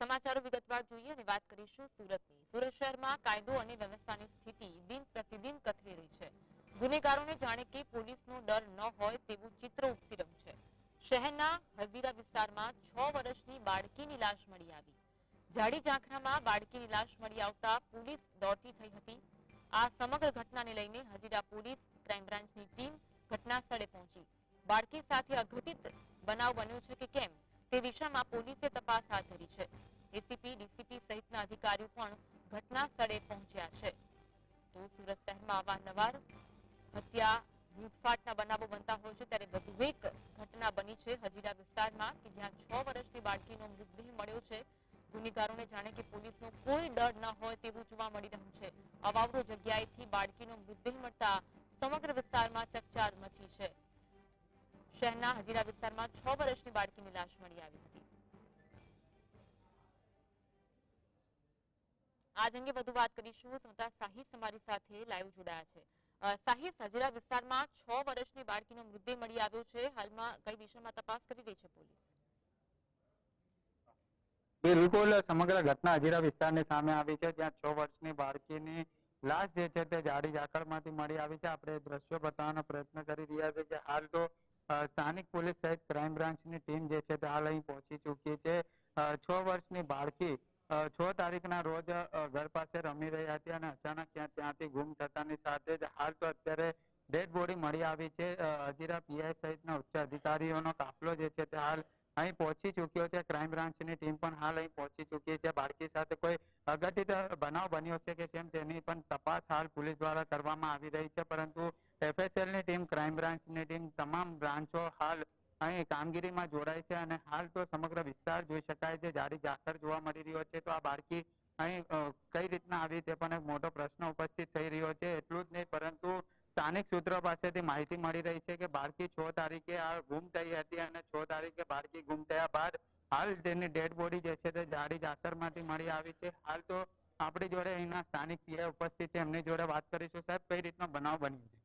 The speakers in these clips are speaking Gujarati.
સમાચારો વિગતવાર જોઈએ અને વાત કરીશું સુરતની. સુરત શહેરમાં કાયદો અને વ્યવસ્થાની સ્થિતિ દિન પ્રતિદિન કથળી રહી છે. ગુનેગારોને જાણે કે પોલીસનો ડર ન હોય તેવું ચિત્ર ઉપસી રહ્યું છે. શહેરના હજીરા વિસ્તારમાં છ વર્ષની બાળકીની લાશ મળી આવી. જાડી ઝાંખરામાં બાળકીની લાશ મળી આવતા પોલીસ દોડતી થઈ હતી. આ સમગ્ર ઘટનાને લઈને હજીરા પોલીસ ક્રાઇમ ટીમ ઘટના સ્થળે પહોંચી. બાળકી સાથે અઘટિત બનાવ બન્યો છે કે કેમ? તે દિશામાં પોલીસે તપાસ હાથ ધરી છે. એસીપી, ડીસીપી સહિતના અધિકારીઓ પણ ઘટના સ્થળે પહોંચ્યા છે. તો સુરત શહેરમાં અવારનવાર હત્યા, લૂંટફાટના બનાવો બનતા હોય છે ત્યારે વધુ એક ઘટના બની છે હજીરા વિસ્તારમાં કે જ્યાં છ વર્ષની બાળકીનો મૃતદેહ મળ્યો છે. ગુનેગારોને જાણે કે પોલીસનો કોઈ ડર ન હોય તેવું જોવા મળી રહ્યું છે. અવાવરો જગ્યાએથી બાળકીનો મૃતદેહ મળતા સમગ્ર વિસ્તારમાં ચકચાર મચી છે. શહેરના હજીરા વિસ્તારમાં છ વર્ષની બાળકીની લાશ મળી આવી હતી. આજ અંગે વધુ વાત કરીશું. સમતા સાહિસ અમારી સાથે લાઈવ જોડાયા છે. અ, હજીરા વિસ્તારમાં છ વર્ષની બાળકીનો મૃતદેહ મળી આવ્યો છે. હાલમાં કઈ દિશામાં તપાસ કરી રહી છે પોલીસ? બિલકુલ સમગ્ર ઘટના હજીરા વિસ્તારની સામે આવી છે જ્યાં છ વર્ષની બાળકીની લાશ જે છે તે જાડી ઝાકળમાંથી મળી આવી છે. આપણે દ્રશ્યો બતાવવાનો પ્રયત્ન કરી રહ્યા છે હાલ તો સ્થાનિક પોલીસ સહિત ક્રાઇમ બ્રાન્ચની ટીમ જે છે તે હાલ અહીં પહોંચી ચૂકી છે. છ વર્ષની બાળકી છ તારીખના રોજ ઘર પાસે રમી રહી હતી અને અચાનક ત્યાં, ત્યાંથી ગુમ થતાની સાથે જ હાલ તો અત્યારે ડેડ બોડી મળી આવી છે. હજીરા પીઆઈ સહિતના ઉચ્ચ અધિકારીઓનો કાફલો જે છે તે હાલ અહીં પહોંચી ચૂક્યો છે. ક્રાઇમ બ્રાન્ચની ટીમ પણ હાલ અહીં પહોંચી ચૂકી છે. બાળકી સાથે કોઈ અઘટિત બનાવ બન્યો છે કે કેમ તેની પણ તપાસ હાલ પોલીસ દ્વારા કરવામાં આવી રહી છે. પરંતુ એફએસએલની ટીમ ક્રાઇમ બ્રાન્ચની ટીમ તમામ બ્રાન્ચો હાલ અહીં કામગીરીમાં જોડાય છે અને હાલ તો સમગ્ર વિસ્તાર જોઈ શકાય છે. જાડી જાખર જોવા મળી રહ્યો છે. તો આ બાળકી અહીં કઈ રીતના આવી તે પણ એક મોટો પ્રશ્ન ઉપસ્થિત થઈ રહ્યો છે. એટલું જ નહીં, પરંતુ સ્થાનિક સૂત્રો પાસેથી માહિતી મળી રહી છે કે બાળકી છ તારીખે આ ગુમ થઈ હતી અને છ તારીખે બાળકી ગુમ થયા બાદ હાલ તેની ડેડ બોડી જે છે તે જાડી માંથી મળી આવી છે. હાલ તો આપણી જોડે અહીંના સ્થાનિક પીઆઈ ઉપસ્થિત છે. એમની જોડે વાત કરીશું. સાહેબ કઈ રીતનો બનાવ બન્યો છે?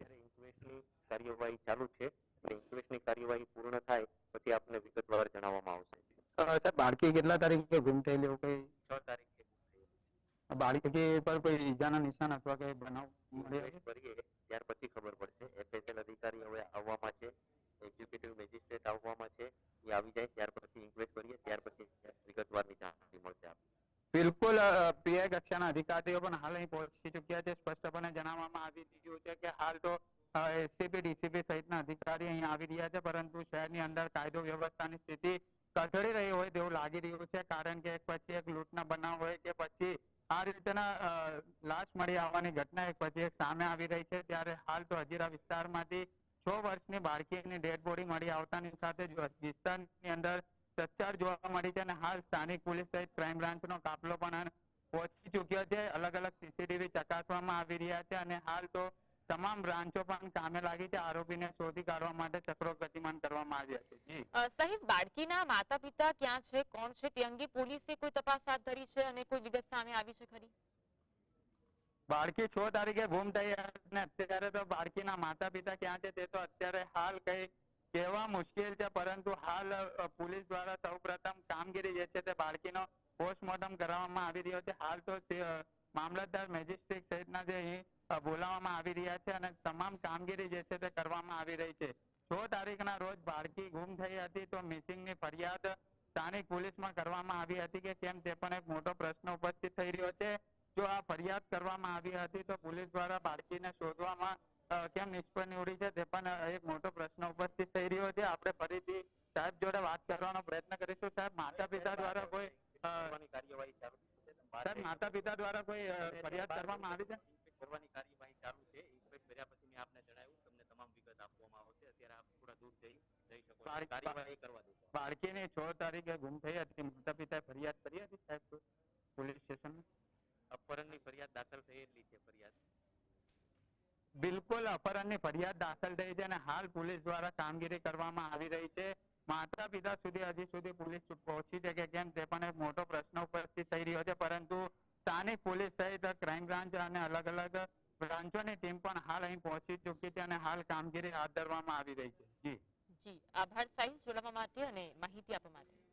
અત્યારે ઇન્ક્વેસ્ટની કાર્યવાહી ચાલુ છે અને ઇન્ક્વેસ્ટની કાર્યવાહી પૂર્ણ થાય પછી આપને વિગતવાર જણાવવામાં આવશે. સાહેબ બાળકી કેટલા તારીખે ગુમ થયેલી એવું કઈ? છ તારીખે. બાળકી પર કોઈ ઈજાના નિશાન અથવા કે બનાવ ત્યાર પછી ખબર પડશે. એફએસએલ અધિકારી હવે આવવામાં છે. એક્ઝિક્યુટિવ મેજિસ્ટ્રેટ આવવામાં છે. એ આવી જાય. ત્યાર પછી ઇન્ક્વેસ્ટ કરીએ. ત્યાર પછી વિગતવારની જાણકારી મળશે બિલકુલ પીઆઈ કક્ષાના અધિકારીઓ પણ હાલ અહીં પહોંચી ચુક્યા છે. સ્પષ્ટપણે જણાવવામાં આવી રહ્યું છે કે હાલ તો એસસીપી ડીસીપી સહિતના અધિકારી અહીં આવી રહ્યા છે. પરંતુ શહેરની અંદર કાયદો વ્યવસ્થાની સ્થિતિ કથળી રહી હોય તેવું લાગી રહ્યું છે. કારણ કે એક પછી એક લૂંટના બનાવ હોય કે પછી આ રીતના લાશ મળી આવવાની ઘટના એક પછી એક સામે આવી રહી છે. ત્યારે હાલ તો હજીરા વિસ્તારમાંથી છ વર્ષની બાળકીની ડેડ બોડી મળી આવતાની સાથે વિસ્તારની અંદર ચકચાર જોવા મળી છે અને હાલ સ્થાનિક પોલીસ સહિત ક્રાઇમ બ્રાન્ચનો કાફલો પણ પહોંચી ચુક્યો છે. અલગ અલગ સીસીટીવી ચકાસવામાં આવી રહ્યા છે અને હાલ તો તમામ બ્રાન્ચો પણ કામે લાગી છે. આરોપીને શોધી કાઢવા માટે ચક્રો ગતિમાન કરવામાં આવ્યા છે. જી. સહિત બાળકીના માતા પિતા ક્યાં છે કોણ છે તે અંગે પોલીસે કોઈ તપાસ હાથ ધરી છે અને કોઈ વિગત સામે આવી છે ખરી? બાળકી છ તારીખે ગુમ થઈ અને અત્યારે તો બાળકીના માતા પિતા ક્યાં છે તે તો અત્યારે હાલ કઈ કહેવા મુશ્કેલ છે પરંતુ હાલ પોલીસ દ્વારા સૌપ્રથમ કામગીરી જે છે તે બાળકીનો પોસ્ટમોર્ટમ કરાવવામાં આવી રહ્યો છે. હાલ તો સે- મામલતદાર મેજિસ્ટ્રેટ સહિતના જે બોલાવવામાં આવી રહ્યા છે અને તમામ કામગીરી જે છે તે કરવામાં આવી રહી છે. છ તારીખના રોજ બાળકી ગુમ થઈ હતી તો મિસિંગની ફરિયાદ સ્થાનિક પોલીસમાં કરવામાં આવી હતી કે કેમ તે પણ એક મોટો પ્રશ્ન ઉપસ્થિત થઈ રહ્યો છે. જો આ ફરિયાદ કરવામાં આવી હતી તો પોલીસ દ્વારા બાળકીને શોધવામાં કેમ નિષ્ફળ નીવડી છે તે પણ એક મોટો પ્રશ્ન ઉપસ્થિત થઈ રહ્યો છે. આપણે ફરીથી સાહેબ જોડે વાત કરવાનો પ્રયત્ન કરીશું. સાહેબ માતા પિતા દ્વારા કોઈ કાર્યવાહી સાહેબ માતા પિતા દ્વારા કોઈ ફરિયાદ કરવામાં આવી છે? કરવાની કાર્યવાહી ચાલુ છે. ઇન્સ્પેક્ટ કર્યા પછી મેં આપને જણાવ્યું તમને તમામ વિગત આપવામાં આવશે. અત્યારે આપ થોડા દૂર જઈ જઈ શકો કાર્યવાહી કરવા દો. બાળકીને છ તારીખે ગુમ થઈ હતી. માતા પિતાએ ફરિયાદ કરી હતી સાહેબ? Police station? અપહરણની ફરિયાદ દાખલ થયેલી છે ફરિયાદ. બિલકુલ અપહરણની ફરિયાદ દાખલ થઈ છે અને હાલ પોલીસ દ્વારા કામગીરી કરવામાં આવી રહી છે. માતા પિતા સુધી હજી સુધી પોલીસ પહોંચી છે કે કેમ તે પણ એક મોટો પ્રશ્ન ઉપસ્થિત થઈ રહ્યો છે. પરંતુ સ્થાનિક પોલીસ સહિત ક્રાઇમ બ્રાન્ચ અને અલગ અલગ બ્રાન્ચોની ટીમ પણ હાલ અહીં પહોંચી ચૂકી છે અને હાલ કામગીરી હાથ ધરવામાં આવી રહી છે. જી. જી. આભાર સાહિલ જોડાવા માટે અને માહિતી આપવા માટે.